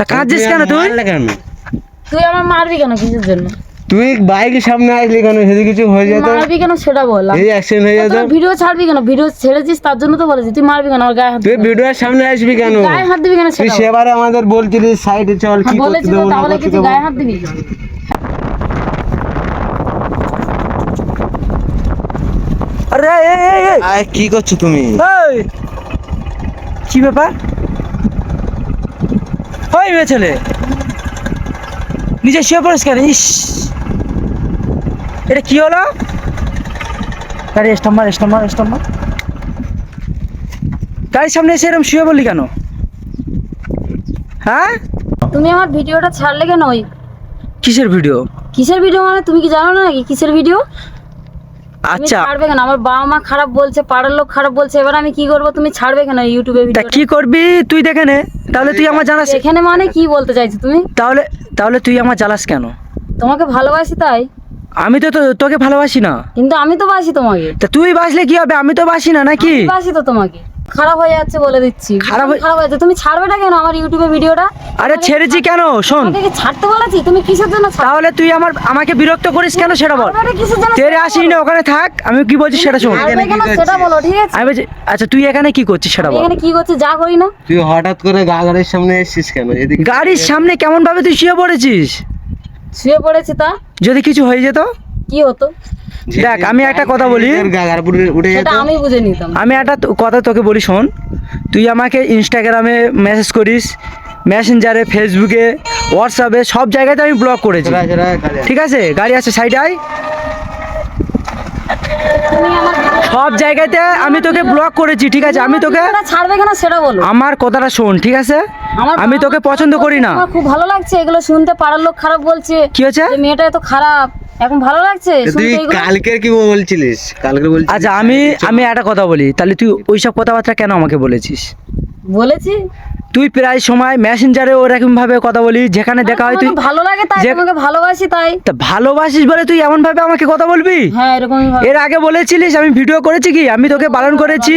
তা কাঁদছিস কেন তুই? কেন? তুই আমার মারবি কেন কিসের জন্য? তুই বাইকের সামনে আসলি কেন? যদি কিছু হয়ে যেত। মারবি কেন সেটা বল। এই অ্যাক্সিডেন্ট হয়ে যেত। ভিডিও ছাড়বি কেন? ভিডিও ছেড়েছিস তার জন্য তো বলেছি। তুই মারবি কেন? আমার গায়ে হাত তুই ভিডিওর সামনে আসবি কেন? গায়ে হাত দিবি কেন তুই সেবারে আমাদের বলছিলিস সাইডে চল কি করতে দেবো তাহলে কিছু গায়ে হাত দিবি? আরে এই, এই, কি করছ তুমি? এই কি ব্যাপার? ওই মেয়ে ছেলে। নিজে শুয়ে পড়িস কেন? ইস। এটা কি হলো? গাড়ি স্টাম্বার স্টাম্বার স্টাম্বার গাড়ির সামনে এসে এরকম শুয়ে বললি কেন? হ্যাঁ? তুমি আমার ভিডিওটা ছাড়লে কেন ওই? কিসের ভিডিও? কিসের ভিডিও মানে তুমি কি জানো না নাকি কিসের ভিডিও? আচ্ছা। ছাড়বে কেন? আমার বাবা মা খারাপ বলছে পাড়ার লোক খারাপ বলছে এবার আমি কি করব? তুমি ছাড়বে কেন ইউটিউবে তা ভিডিও কি করবি? তুই দেখে নে তাহলে তুই আমার জানাস। এখানে মানে কি বলতে চাইছো তুমি? তাহলে তাহলে তুই আমার জ্বালাস কেন? তোমাকে ভালোবাসি তাই। আমি তো তো- তোকে ভালোবাসি না। কিন্তু আমি তো বাসি তোমাকে। তা তুই বাসলে কি হবে? আমি তো বাসি না নাকি? বাসি তো তোমাকে। খারাপ হয়ে যাচ্ছে বলে দিচ্ছি। খারাপ হয়ে- খারাপ হয়ে যাচ্ছে। তুমি ছাড়বে না কেন আমার ইউটিউবে ভিডিওটা? আরে ছেড়েছি কেন? শোন। আমাকে কি ছাড়তে বলেছি? তুমি কিসের জন্য ছাড়বে তাহলে তুই আমার আমাকে বিরক্ত করিস কেন সেটা বল। ছাড়বে কিসের জন্য তেরে আসিস না ওখানে থাক। আমি কি বলছি সেটা শোন। ছাড়বে কেন সেটা বলো ঠিক আছে? আমি বলছি আচ্ছা তুই এখানে কি করছিস সেটা আমি বল। এখানে কি করছি? যা করি না। তুই হঠাৎ করে গা গাড়ির সামনে এসেছিস কেন? এদিকে গাড়ির সামনে কেমন ভাবে তুই শুয়ে পড়েছিস? শুয়ে পড়েছি তা। যদি কিছু হয়ে যেত? কি হতো? দেখ আমি একটা কথা বলি। আমি বুঝে নিতাম। আমি একটা তো- কথা তোকে বলি শোন। তুই আমাকে ইনস্টাগ্রামে মেসেজ করিস মেসেঞ্জারে ফেসবুকে হোয়াটসঅ্যাপে সব জায়গাতে আমি ব্লক করেছি। ঠিক আছে? গাড়ি আছে সাইডে আয়। সব জায়গাতে আমি তোকে ব্লক করেছি ঠিক আছে? আমি তোকে ছাড়বে কেন সেটা বলো। আমার কথাটা শোন ঠিক আছে? আমার আমি তোকে পছন্দ করি না। খুব ভালো লাগছে এগুলো শুনতে পাড়ার লোক খারাপ বলছে। কি হয়েছে? যে মেয়েটা এত খারাপ। এখন ভালো লাগছে? তুই কালকের কি বলছিলিস? কালকে বলছিস আচ্ছা আমি আমি একটা কথা বলি। তাহলে তুই ওইসব কথাবার্তা কেন আমাকে বলেছিস? বলেছি? তুই প্রায় সময় মেসেঞ্জারে ওরকম ভাবে কথা বলি যেখানে দেখা হয় তুই ভালো লাগে তাই তোমাকে ভালোবাসি তাই। তা ভালোবাসিস বলে তুই এমন ভাবে আমাকে কথা বলবি? হ্যাঁ এরকমই ভাবে। এর আগে বলেছিলিস আমি ভিডিও করেছি কি? আমি তোকে বারণ করেছি।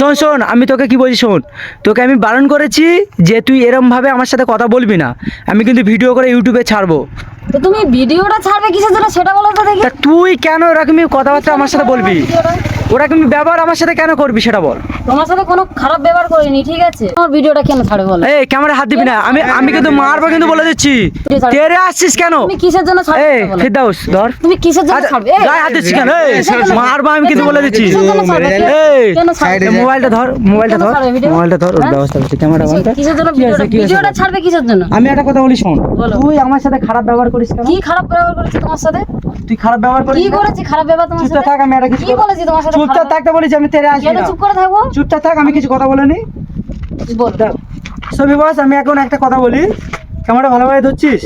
শোন শোন আমি তোকে কি বলছি শোন? তোকে আমি বারণ করেছি যে তুই এরম ভাবে আমার সাথে কথা বলবি না। আমি কিন্তু ভিডিও করে ইউটিউবে ছাড়বো। তো তুমি ভিডিওটা ছাড়বে কিসের জন্য? সেটা বলো তো দেখি। তুই কেন এরকমই কথাবার্তা আমার সাথে বলবি? ওরকমই ব্যবহার আমার সাথে কেন করবি সেটা বল। তোমার সাথে কোনো খারাপ ব্যবহার করিনি ঠিক আছে? আমার ভিডিওটা কেন ছাড়বে বলো? এই ক্যামেরা হাত দিবি না। আমি আমি কিন্তু মারবো কিন্তু বলে দিচ্ছি। তেরে আসছিস কেন? তুমি কিসের জন্য ছাড়বে এই সেটা ধর। তুমি কিসের জন্য আচ্ছা, ছাড়বে? এই, গায়ে হাত দিচ্ছিস কেন? এই মারবো আমি কিন্তু বলে দিচ্ছি। কিসের জন্য এই কেন ছাড়বে? মোবাইলটা ধর মোবাইলটা ধর মোবাইলটা ধর ওর হ্যাঁ? ব্যবস্থা করছি। ক্যামেরা বন্ধ কিসের জন্য ভিডিওটা? ছাড়বে কিসের জন্য? আমি একটা কথা বলি শোন। তুই আমার সাথে খারাপ ব্যবহার করিস কেন? কি খারাপ ব্যবহার করেছি তোমার সাথে? তুই খারাপ ব্যবহার করিস কি? করেছি খারাপ ব্যবহার তোমার চুপচাপ সাথে? থাক আমি একটা কিছু কি বলেছি তোমার সাথে চুপচাপ? থাকতে বলেছি আমি তেরে আসবি চুপ করে থাকব? চুপচাপ থাক আমি কিছু কথা বলিনি বল সবই বস আমি এখন একটা কথা বলি। ক্যামেরা ভালোভাবে ধরছিস।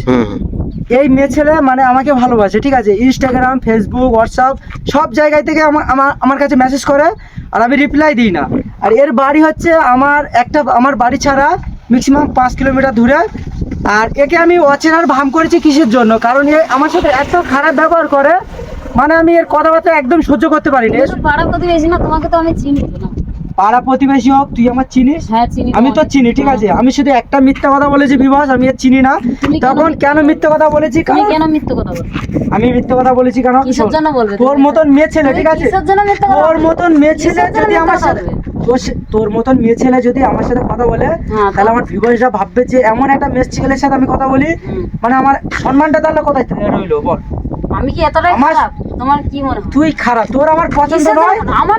এই মেয়ে ছেলে মানে আমাকে ভালোবাসে ঠিক আছে? ইনস্টাগ্রাম ফেসবুক হোয়াটসঅ্যাপ সব জায়গায় থেকে আমার আমার আমার কাছে মেসেজ করে আর আমি রিপ্লাই দিই না। আর এর বাড়ি হচ্ছে আমার একটা আমার বাড়ি ছাড়া ম্যাক্সিমাম পাঁচ কিলোমিটার দূরে। আর একে আমি অচেনার ভাম করেছি কিসের জন্য? কারণ এ আমার সাথে এত খারাপ ব্যবহার করে মানে আমি এর কথাবার্তা একদম সহ্য করতে পারি না পাড়া প্রতিবেশী না তোমাকে তো আমি চিনি। না পাড়া প্রতিবেশী হোক তুই আমার চিনিস? হ্যাঁ চিনি আমি তো চিনি ঠিক আছে? আমি শুধু একটা মিথ্যা কথা বলেছি বিভাস আমি এর চিনি না। তখন কেন মিথ্যা কথা বলেছি তুমি কেন মিথ্যে কথা আমি মিথ্যে কথা বলেছি কেন? কিসের জন্য বলবে তোর মতন মেয়ে ছেলে ঠিক আছে? তোর মতন মেয়ে ছেলে যদি আমার সাথে তোর তোর মতন মেয়ে ছেলে যদি আমার সাথে কথা বলে হ্যাঁ, তাহলে আমার ভিউয়ার্সরা ভাববে যে এমন একটা মেয়ে ছেলের সাথে আমি কথা বলি মানে আমার সম্মানটা তাহলে কোথায় রইল বল। আমি কি এতটাই খারাপ? তোমার কি মনে হয়? তুই খারাপ। তোর আমার পছন্দ নয়। আমার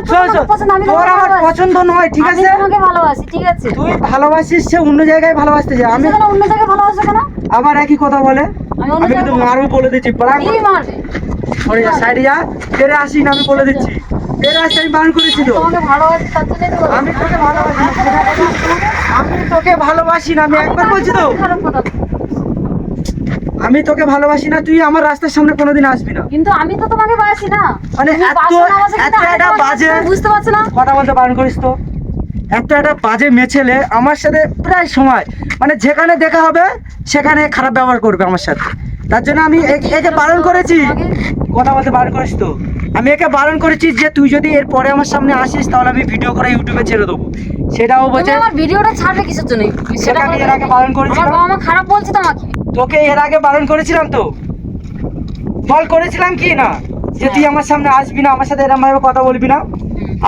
পছন্দ, আমি তোর আমার পছন্দ নয় ঠিক আমি আছে? তোমাকে ভালোবাসি ঠিক আছে? তুই ভালোবাসিস সে অন্য জায়গায় ভালোবাসতে যায়। আমি আমি অন্য জায়গায় ভালোবাসো কেন? আবার একই কথা বলে। আমি আমি কিন্তু মারবো বলে দিচ্ছি। কি মারবে? সরে যা সাইডে যা। তেরে আসি না আমি বলে দিচ্ছি। তেরে আসতে আমি বারণ করেছি তো। আমি তোকে ভালোবাসি না আমি তোকে ভালোবাসি না আমি একবার বলছি তো। আমি তোকে ভালোবাসি না তুই আমার রাস্তার সামনে কোনোদিন আসবি না। কিন্তু আমি তো তোমাকে বাসি না। মানে এত- এত একটা বাজে- বুঝতে পারছ না? কথা বলতে বারণ করিস তো। এত একটা বাজে মেছেলে আমার সাথে প্রায় সময় মানে যেখানে দেখা হবে সেখানে খারাপ ব্যবহার করবে আমার সাথে। তার জন্য আমি একে বারণ করেছি। কথা বলতে বারণ করিস তো। আমি একে বারণ করেছি যে তুই যদি এর পরে আমার সামনে আসিস তাহলে আমি ভিডিও করে ইউটিউবে ছেড়ে দেবো। সেটাও বলছে আমার ভিডিওটা ছাড়বে কিসের জন্য? সেটা আমি এর আগে বারণ করেছিলাম। আমার বাবা মা খারাপ বলছে তো আমাকে তোকে এর আগে বারণ করেছিলাম তো। বল করেছিলাম কি না? যে তুই আমার সামনে আসবি না আমার সাথে এরকম ভাবে কথা বলবি না।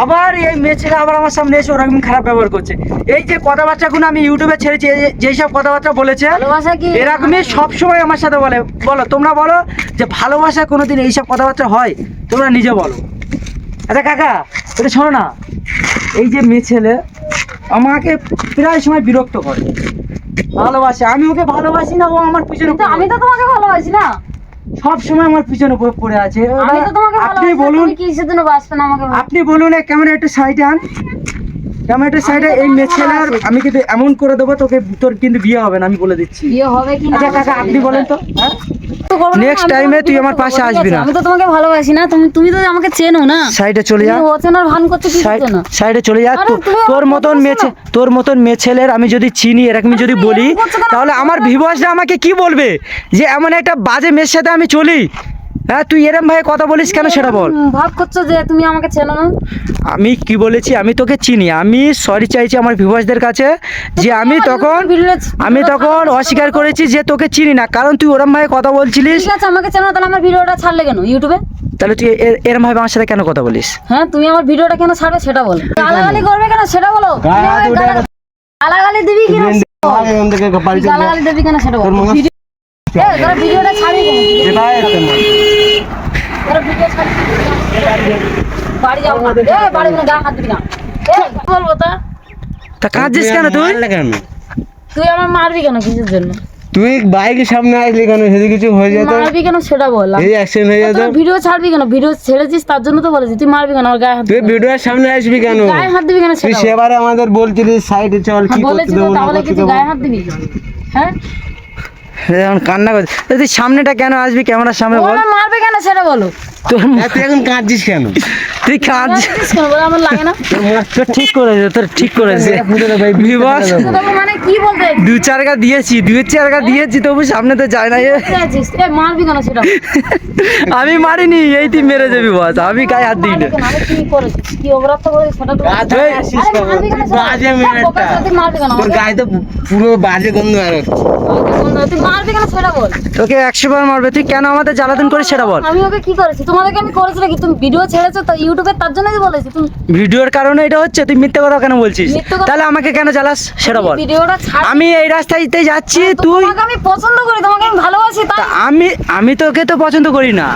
আবার এই মেয়ে ছেলে আবার আমার সামনে এসে ওরকম খারাপ ব্যবহার করছে। এই যে কথাবার্তাগুলো আমি ইউটিউবে ছেড়েছি এই যেই সব কথাবার্তা বলেছে ভালোবাসা কি? এরকমই সব সময় আমার সাথে বলে। বলো তোমরা বলো যে ভালোবাসা কোনোদিন এইসব কথাবার্তা হয়? তোমরা নিজে বলো। আচ্ছা কাকা এটা শোনো না। এই যে মেয়ে ছেলে আমাকে প্রায় সময় বিরক্ত করে। ভালোবাসে। আমি ওকে ভালোবাসি না ও আমার পিছনে আমি তো তোমাকে ভালোবাসি না। সব সময় আমার পিছনে পড়ে- আছে। আমি তো তোমাকে আপনি বলুন আপনি বলুন ক্যামেরা একটু সাইডে আন সাইডে এই আমি কিন্তু এমন করে দেবো তোকে তোর কিন্তু বিয়ে হবে না আমি বলে দিচ্ছি। বিয়ে হবে কি আচ্ছা কাকা আপনি বলেন তো। হ্যাঁ? না, time এ তোমাকে তুই আমার পাশে আসবি না। আমি তো তোমাকে ভালোবাসি না তুমি তুমি তো আমাকে চেনো না সাইডে চলে যা। অচেনার ভান কি সাইড- চলে যা। তোর মতন শোনো। মেয়ে ছে- তোর মতন মেয়ে ছেলের আমি যদি চিনি এরকম যদি বলি? তাহলে আমার ভিভাসরা আমাকে কি বলবে? যে এমন একটা বাজে মেয়ের সাথে আমি চলি। হ্যাঁ তুই এরম ভাই কথা বলিস কেন সেটা বল। ভাব করছ যে তুমি আমাকে চেনো না? আমি কি বলেছি? আমি তোকে চিনি। আমি সরি চাইছি আমার ভিভাসদের কাছে যে আমি তখন আমি তখন অস্বীকার করেছি যে তোকে চিনি না। কারণ তুই ওরম ভাই কথা বলছিলিস। ঠিক আছে আমাকে চেনো তাহলে আমার ভিডিওটা ছাড়লে কেন? ইউটিউবে? তাহলে তুই এরম ভাবে আমার সাথে কেন কথা বলিস? হ্যাঁ তুমি আমার ভিডিওটা কেন ছাড়বে সেটা বলো। গালাগালি করবে কেন সেটা বলো। গালাগালি দিবি। কেন। গালাগালি দিবি কেন সেটা বলো। ভিডিওটা কেন যেটাই আছে মা। তোরা ভিডিও ছাড়বি বাড়ি যাব না। বাড়ি না হাত দিবি না। বলব তা তা কাঁদছিস কেন তুই? তুই আমার মারবি কেন কিসের জন্য? তুই বাইকের সামনে আসলি কেন? যদি কিছু হয়ে যেত? মারবি কেন সেটা বল। এই অ্যাক্সিডেন্ট হয়ে যেত? ভিডিও ছাড়বি কেন? ভিডিও ছেড়েছিস তার জন্য তো বলেছি। তুই মারবি কেন? আমার গায়ে হাত তুই ভিডিওর সামনে আসবি কেন? গায়ে হাত দিবি কেন তুই। সেবারে আমাদের বলছিলিস সাইডে চল কি হ্যাঁ, করতে বলেছি তাহলে কিছু গায়ে হাত দিবি। হ্যাঁ? এখন কান্না করছে। তুই সামনেটা কেন আসবি? ক্যামেরার সামনে মারবে কেন সেটা বলো। তোর তুই এখন কাঁদছিস কেন? তুই কাঁদছিস। কেন? বলো আমার লাগে না। তোর ঠিক করেছে তোর ঠিক করেছে। বিবাস মানে কি বলতে চাইছিস? দু চারগা দিয়েছি দু চারগা দিয়েছি তবু সামনে তো যায় না মারবি কেন সেটা? আমি মারিনি এই তুই মেরে যাবি বস আমি গায়ে হাত দিই না কি কি অপরাধ সেটা। বাজে মেয়েটা। তোর গায়ে তো পুরো বাজে গন্ধ আর তুই মারবি কেন সেটা বল। তোকে একশো বার মারবে তুই কেন আমাদের জ্বালাতন করিস সেটা বল। আমি ওকে কি করেছি? তোমাদেরকে আমি করেছি নাকি তুমি ভিডিও ছেড়েছো তো ইউটিউবে তার জন্যই বলেছি? তুমি ভিডিওর কারণে এটা হচ্ছে তুই মিথ্যে কথা কেন বলছিস? মিথ্যে কথা- তাহলে আমাকে কেন জ্বালাস? সেটা বল। ভিডিওটা ছাড় আমি এই রাস্তাতে যাচ্ছি তুই তোমাকে আমি পছন্দ করি তোমাকে আমি ভালোবাসি তাই আমি আমি তোকে তো পছন্দ করি না।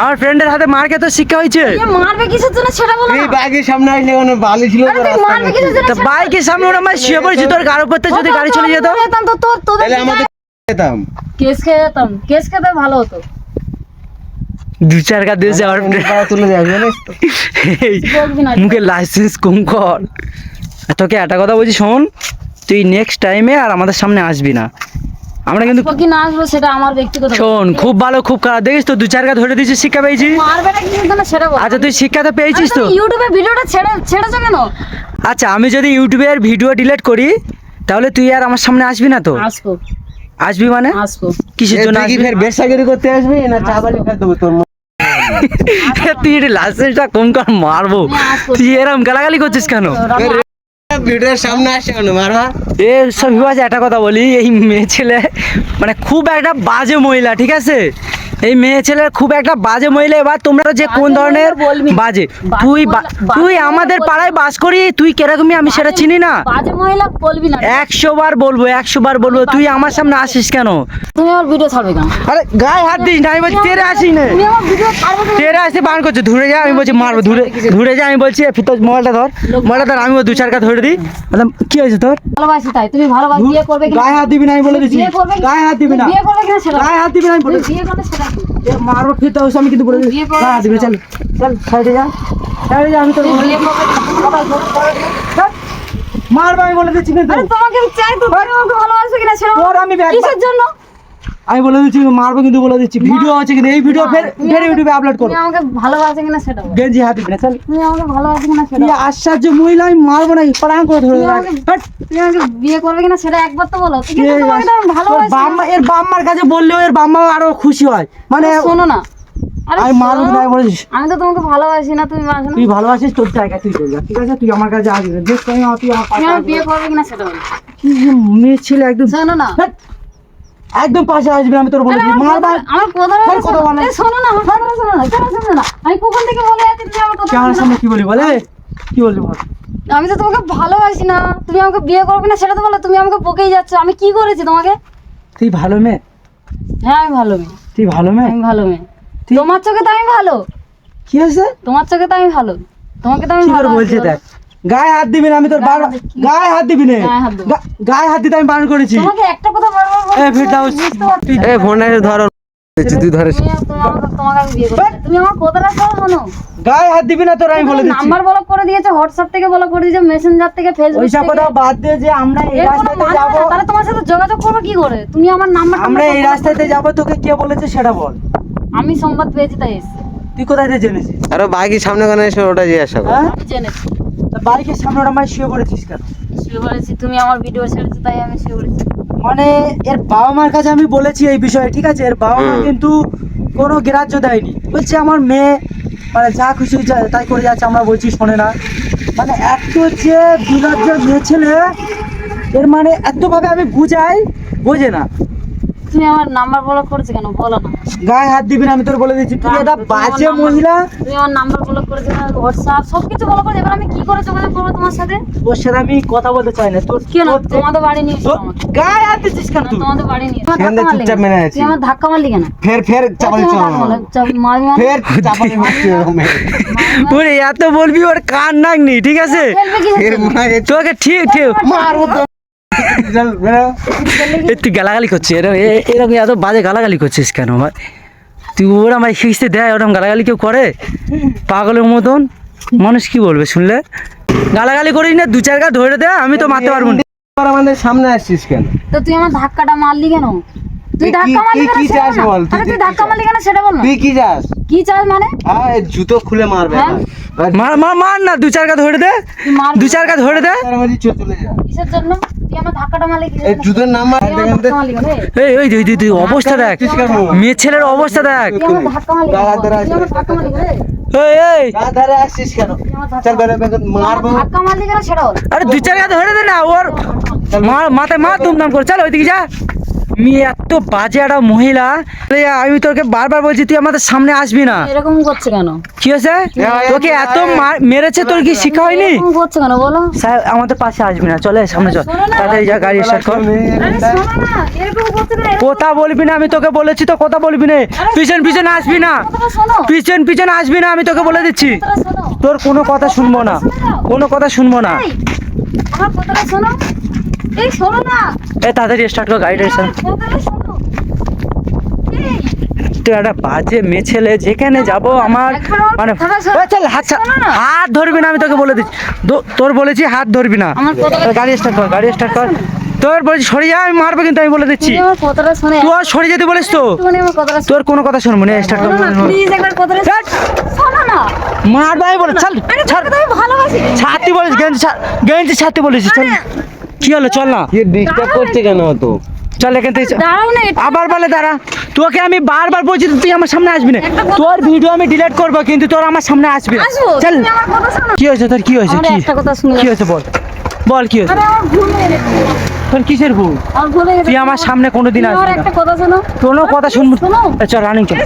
আমার ফ্রেন্ডের হাতে মার খেতে শিক্ষা হয়েছে? এ মারবে কিসের জন্য সেটা বলো না। বাইকের সামনে আসলি কেন বালি ছিল আরে তো তুই রাস্তায় মারবে কিসের জন্য তা সেটা বাইকের সামনে ওরা আমার শুয়ে পড়েছি তোর গাড়ির উপর যদি গাড়ি চলে যেত? যেতাম তো তোর তোদের তাহলে আমাদের যেতাম কেস খেয়ে যেতাম কেস খেতে ভালো হতো। দু চার গা দিয়েছে আমার তুলে যাবে না মুখে লাইসেন্স কম কর। তোকে একটা কথা বলছি শোন তুই নেক্সট টাইমে আর আমাদের সামনে আসবি না। আমরা কিন্তু কি না আসব সেটা আমার ব্যক্তিগত শোন খুব ভালো খুব খারাপ। দেখিস তো দু চার গা ধরে দিয়েছিস শিক্ষা পেয়েছি। মারবে না কিসের জন্য সেটা আচ্ছা তুই শিক্ষা তো পেয়েছিস তো? ইউটিউবে ভিডিওটা ছেড়ে ছেড়েছো কেন? আচ্ছা আমি যদি ইউটিউবের ভিডিও ডিলিট করি তাহলে তুই আর আমার সামনে আসবি না তো? আসব। আসবি মানে? আসব। কিসের জন্য কি আসবি? ফের বেসাগিরি করতে আসবি না চা বালি খেতে দেবো তোর তুই এটা লাইসেন্সটা কম কর মারবো? তুই এরম গালাগালি করছিস কেন? ভিডিওর সামনে আসে কেন মারবা এ সব বিবাজ একটা কথা বলি এই মেয়ে ছেলে মানে খুব একটা বাজে মহিলা ঠিক আছে? এই মেয়ে ছেলে খুব একটা বাজে মহিলা এবার তোমরা যে কোন ধরনের বাজে? তুই তুই আমাদের পাড়ায় বাস করি তুই কিরকমই আমি সেটা চিনি না। বাজে মহিলা বলবি না। একশো বার বলব একশো বার বলব তুই আমার সামনে আসিস কেন? তুমি আমার ভিডিও ছাড়বে কেন? আরে গায়ে হাত দিস না আমি বলছি তেরে আসিস না। তুমি আমার ভিডিও ছাড়বে কেন? তেরে আসতে বান করছে ধরে যা আমি বলছি মারবো ধরে ধরে যা আমি বলছি ফির তোর মোবাইলটা ধর মোবাইলটা ধর আমি দু চার কা ধরে দিই। বললাম, কি হয়েছে তোর? ভালোবাসি তাই তুমি ভালোবাসি বিয়ে করবে গায়ে হাত দিবি না আমি বলে করবে গায়ে হাত দিবি না। বিয়ে করবে কিনা সেটা? গায়ে হাত দিবি না আমি বলে তুমি মারবো ফির তো আমি কিন্তু বলে দিবি। চল চল সাইডে যা। সাইডে যা আমি তোর করবে চল। মারবো আমি বলে দিচ্ছি কিন্তু। তোমাকে চাই তো আমাকে ভালোবাসো কিনা সেটা আমি কিসের জন্য? আমি বলে দিচ্ছি মারবো কিন্তু বলে দিচ্ছি। ভিডিও আছে কিন্তু এই ভিডিও ফের ফের ইউটিউবে আপলোড করো। তুমি আমাকে ভালোবাসে কিনা সেটা গেঞ্জি হাত দিবি না চল। তুমি আমাকে ভালোবাসো কিনা সেটা আশ্চর্য মহিলা আমি মারবো না পড়াং করে ধরে তুমি রাখ। আমাকে- তুমি আমাকে বিয়ে করবে কিনা সেটা একবার তো বলো। এ, কিন্তু তোমাকে তো আমি ওর ভালোবাসি বাম্মা এর বাম্মার কাছে বললেও এর বাম্মা আরও খুশি হয়। মানে শোনো না। আরে আমি মারবো না বলেছিস আমি তো তোমাকে ভালোবাসি না তুমি বাসো তুই ভালোবাসিস তোর জায়গা তুই চলে যা ঠিক আছে? তুই আমার কাছে আসবি। দেখ তুই আমার- তুই আমার তুমি আমার বিয়ে করবে কিনা সেটা বলো। কি মেয়ে ছেলে একদম শোনো না। একদম পাশে আসবি আমি তোর আরে বলেছি আমার কথা- কথা বলে। শোনো না আমার কথা শোনো না কেন শোনো না। আমি কখন থেকে বলে যাচ্ছি তুমি আমার কথা ক্যামেরার শোনো কি বলি বলে? কি বললি বল? আমি তো তোমাকে ভালোবাসি না। তুমি আমাকে বিয়ে করবে না সেটা তো বলো তুমি আমাকে বকেই যাচ্ছ। আমি কি করেছি তোমাকে? তুই ভালো মেয়ে? হ্যাঁ আমি ভালো মেয়ে। তুই ভালো মেয়ে? আমি ভালো মেয়ে। তোমার চোখে তো আমি ভালো। কি আছে তোমার চোখে তো আমি ভালো। তোমাকে তো আমি ভালোবাসি বলছে বলো। দেখ। গায়ে হাত দিবি না আমি তোর বার গায়ে হাত দিবি। গায়ে হাত দিবি। না গায়ে হাত দিতে আমি বারণ করেছি। তোমাকে একটা কথা বারবার বলছি, এ ফিরদাউস বুঝতে এ ফোনটা ধরো। তুই ধরে তুমি তোমাকে তোমাকে আমি বিয়ে আমার কথাটা শোনো শোনো। গায়ে হাত দিবি না তোর আমি বলে দিচ্ছি। নাম্বার ব্লক করে দিয়েছ হোয়াটসঅ্যাপ থেকে ব্লক করে দিয়েছ মেসেঞ্জার থেকে ফেসবুক ওইসব কথা বাদ দিয়ে যে আমরা এই রাস্তাতে মানে যাব। তাহলে তোমার সাথে যোগাযোগ করব কি করে? তুমি আমার নাম্বার আমরা এই রাস্তাতে যাব তোকে কে বলেছে সেটা বল। আমি সংবাদ পেয়েছি তাই তুই কোথায় থেকে জেনেছিস? আরে বাইকের সামনে কেন এসে ওটা জিজ্ঞাসা করো। হ্যাঁ? আমি জেনেছি। বাইকের সামনে ওটা মাই শুয়ে পড়েছিস কেন? শুয়ে বলেছি তুমি আমার ভিডিও ছেড়েছো তাই আমি শুয়ে বলেছি মানে এর বাবা মার কাছে আমি বলেছি এই বিষয়ে ঠিক আছে? এর বাবা মা কিন্তু কোনো গ্রাহ্য দেয়নি। বলছে আমার মেয়ে মানে যা খুশি তাই করে যাচ্ছে আমরা বলছি শোনে না। মানে এত যে বিলজ্জ মেয়ে ছেলে এর মানে এতভাবে আমি বুঝাই বোঝে না। তুমি আমার নাম্বার ব্লক করেছ কেন? বলো না। গায়ে হাত দিবি না আমি তোর বলে দিচ্ছি। তুই এটা বাজে মহিলা। তুমি আমার নাম্বার ব্লক করেছ হোয়াটসঅ্যাপ সব কিছু ব্লক করেছ। এবার আমি কি করে যোগাযোগ করব তোমার সাথে? তোর সাথে আমি কথা বলতে চাই না। তোর কেন? তোমাদের বাড়ি নিয়ে এসো গায়ে হাত দিচ্ছিস কেন তুই? তোমাদের বাড়ি নিয়ে এসো। মারলি চুপচাপ মেনে আছি। তুই আমার ধাক্কা মারলি কেন? ফের ফের চাপালি মানে? ফের চাপালি মারছি মেরে। ওরে এত বলবি ওর কান নাগনি ঠিক আছে? তোকে ঠিক ঠিক মারবো তো চল বেরো এ তুই গালাগালি করছিস? এরকম এরকম এত বাজে গালাগালি করছিস কেন ভাই? তুই ওরা আমায় খিস্তে দেয় ওরকম গালাগালি কেউ করে? পাগলের মতন? মানুষ কি বলবে শুনলে? গালাগালি করিস না দু চার গা ধরে দে আমি তো মারতে পারব না। আমাদের সামনে আসছিস কেন? তো তুই আমার ধাক্কাটা মারলি কেন? তুই ধাক্কা মারলি কি- কেন কি সেটা চাস বল তুই ধাক্কা চাস? মারলি কেন সেটা বল তুই কি যাস কি চাস মানে? জুতো খুলে মারবে হ্যাঁ? মার মার মার না দু চার গা ধরে দে। দু চার গা ধরে দে। অবস্থা দেখ। মেয়ে ছেলের অবস্থা আরে দু চার গা ধরে দে না ওর মার মাথায় মার দুমদাম করে। চল ওইদিকে যা। মেয়ে এত বাজে একটা মহিলা। আমি তোকে বারবার বলছি তুই আমাদের সামনে আসবি না। এরকম করছে কেন? কি হয়েছে? তোকে এত মার- মেরেছে তোর কি শিক্ষা হয়নি? করছে কেন? বলো। স্যার আমাদের পাশে আসবি না চলে সামনে চল। তাড়াতাড়ি যা গাড়ি স্টার্ট কর। কথা বলবি না আমি তোকে বলেছি তো কথা বলবি না। পিছন পিছন আসবি না। পিছন পিছন আসবি না আমি তোকে বলে দিচ্ছি। তোর কোনো কথা শুনব না। কোনো কথা শুনব না। আমার কথাটা শোনো। এই শোনো না। এ তাড়াতাড়ি স্টার্ট কর গাড়িটা তুই একটা বাজে মেয়ে ছেলে যেখানে যাব আমার মানে চল হাত ধরবি না আমি তোকে বলে দিচ্ছি। তোর বলেছি হাত ধরবি না। গাড়ি স্টার্ট কর গাড়ি স্টার্ট কর। তোর বলেছি সরে যা আমি মারবো কিন্তু আমি বলে দিচ্ছি। তুই আর সরে যেতে বলিস তো। তোর কোনো কথা শুনব না স্টার্ট কর শোনো না প্লিজ একবার কথাটা ধ্যাৎ। শোনো না। মারবো আমি বলে চল ছাড় ছাড়তে বলিস গেঞ্জি ছাড় গেঞ্জি ছাড়তে বলিস চল। কি হলো? চল না। কি ডিস্টার্ব করছে কেন তো চল এখান থেকে দাঁড়াও না আবার বলে দাঁড়া। তোকে আমি বারবার বলছি তুই আমার সামনে আসবি না। তোর ভিডিও আমি ডিলিট করব কিন্তু তোর আমার সামনে আসবি না। চল। কি হয়েছে তোর? কি হয়েছে? কি? একটা কথা শুনে কি হয়েছে বল। বল কি হয়েছে? হয়ে তোর কিসের ভুল? তুই আমার সামনে কোনোদিন আসবি না। একটা কথা শোনো। কোনো কথা শুনব। শোনো। চল রানিং চল।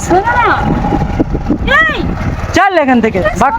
চল এখান থেকে। বাট